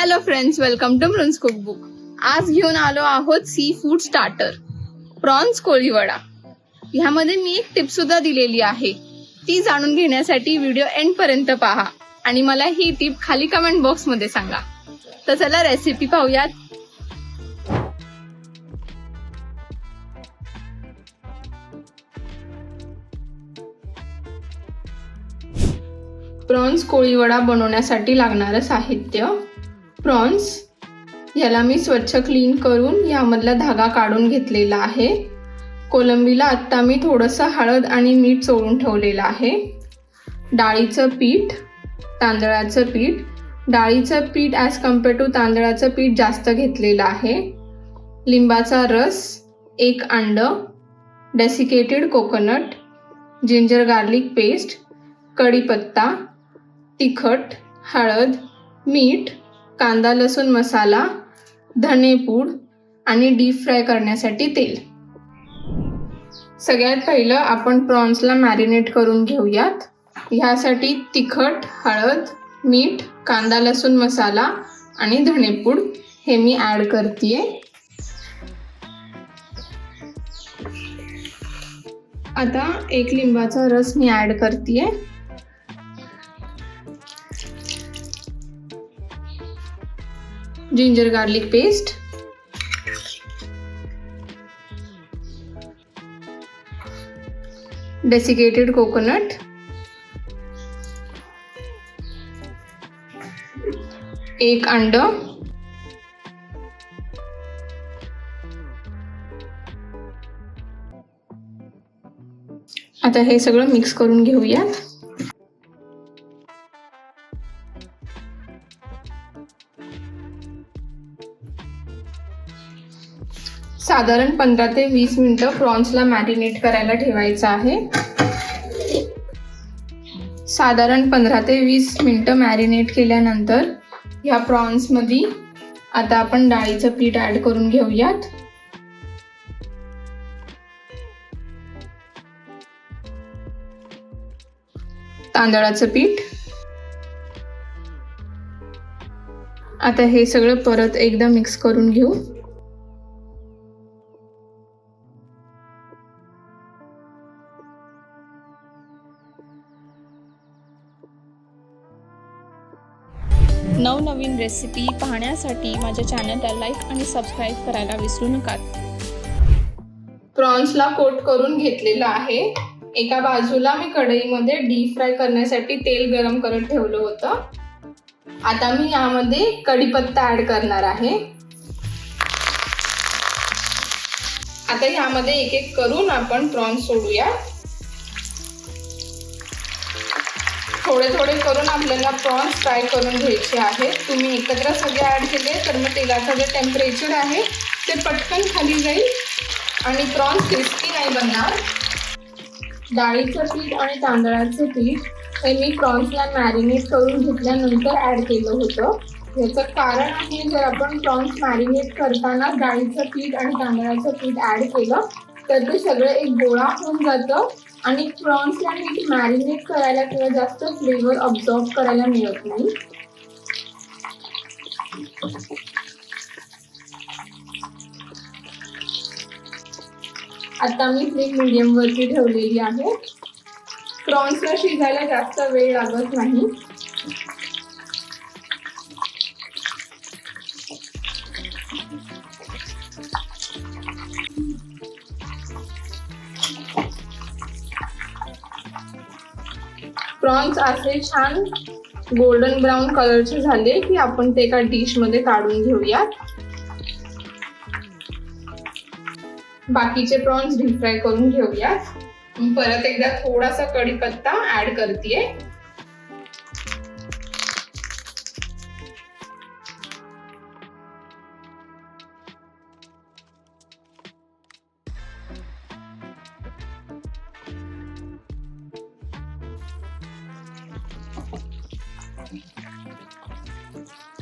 Hello friends welcome to Mrun's cookbook आज घेऊन आलो आहोत सी फूड स्टार्टर प्रॉन्स कोळीवडा. ह्यामध्ये मी एक टिप सुद्धा दिलेली आहे. ती जाणून घेण्यासाठी व्हिडिओ एंड पर्यंत पहा. आणि मला ही टिप खाली कमेंट बॉक्समध्ये सांगा. तर चला रेसिपी पाहूयात. प्रॉन्स कोळीवडा बनवण्यासाठी लागणारं साहित्य प्रॉन्स. याला मी स्वच्छ क्लीन करून यामधला धागा काढून घेतलेला आहे. कोलंबीला आत्ता मी थोडंसं हळद आणि मीठ चोळून ठेवलेलं आहे. डाळीचं पीठ तांदळाचं पीठ. डाळीचं पीठ ॲज कंपेअर टू तांदळाचं पीठ जास्त घेतलेलं आहे. लिंबाचा रस एक अंडं desiccated coconut ginger garlic paste कढीपत्ता तिखट हळद मीठ कांदा लसूण मसाला धनेपूड आणि डीप फ्राय करण्यासाठी तेल. सगळ्यात पहिलं आपण प्रॉन्सला मॅरिनेट करून घेऊयात. ह्यासाठी तिखट हळद मीठ कांदा लसूण मसाला आणि धणेपूड हे मी ॲड करते आता एक लिंबाचा रस मी ॲड करते ginger garlic paste desiccated coconut एक अंड आता हे सगळं मिक्स करून घेऊयात. साधारण पंधरा ते वीस मिनटं प्रॉन्सला मॅरिनेट करायला ठेवायचं आहे. साधारण पंधरा ते वीस मिनटं मॅरिनेट केल्यानंतर ह्या प्रॉन्समध्ये आता आपण डाळीचं पीठ ॲड करून घेऊयात. तांदळाचं पीठ. आता हे सगळं परत एकदा मिक्स करून घेऊ. नवनवीन रेसिपी पाहण्यासाठी माझ्या चॅनलला लाईक आणि सबस्क्राईब करायला विसरू नका प्रॉन्सला कोट करून घेतलेलं आहे. एका बाजूला मी कढईमध्ये डीप फ्राय करण्यासाठी तेल गरम करत ठेवलं होतं. आता मी यामध्ये कढीपत्ता ऍड करणार आहे. आता यामध्ये एक एक करून आपण प्रॉन्स सोडूया थोडे थोडे करून आपल्याला प्रॉन्स फ्राय करून घ्यायचे आहेत. तुम्ही एकत्र सगळे ॲड केले तर मग तेलाचं जे टेम्परेचर आहे ते पटकन खाली जाईल आणि प्रॉन्स क्रिस्पी नाही बनणार. डाळीचं पीठ आणि तांदळाचं पीठ हे मी प्रॉन्सला मॅरिनेट करून घेतल्यानंतर ॲड केलं होतं. याचं कारण आहे जर आपण प्रॉन्स मॅरिनेट करताना डाळीचं पीठ आणि तांदळाचं पीठ ॲड केलं तर ते सगळं एक गोळा होऊन जातं. आणि प्रॉन्सला नीट मॅरिनेट करायला किंवा जास्त फ्लेवर ऑब्झॉर्व करायला मिळत नाही. आता मी फ्लेम मिडियम वरती ठेवलेली आहे. प्रॉन्सला शिजायला जास्त वेळ लागत नाही. प्रॉन्स असे छान गोल्डन ब्राऊन कलरचे झाले की आपण ते एका डिशमध्ये काढून घेऊयात. बाकीचे प्रॉन्स डीप फ्राय करून घेऊयात. परत एकदा थोडासा कढीपत्ता ऍड करते すごい。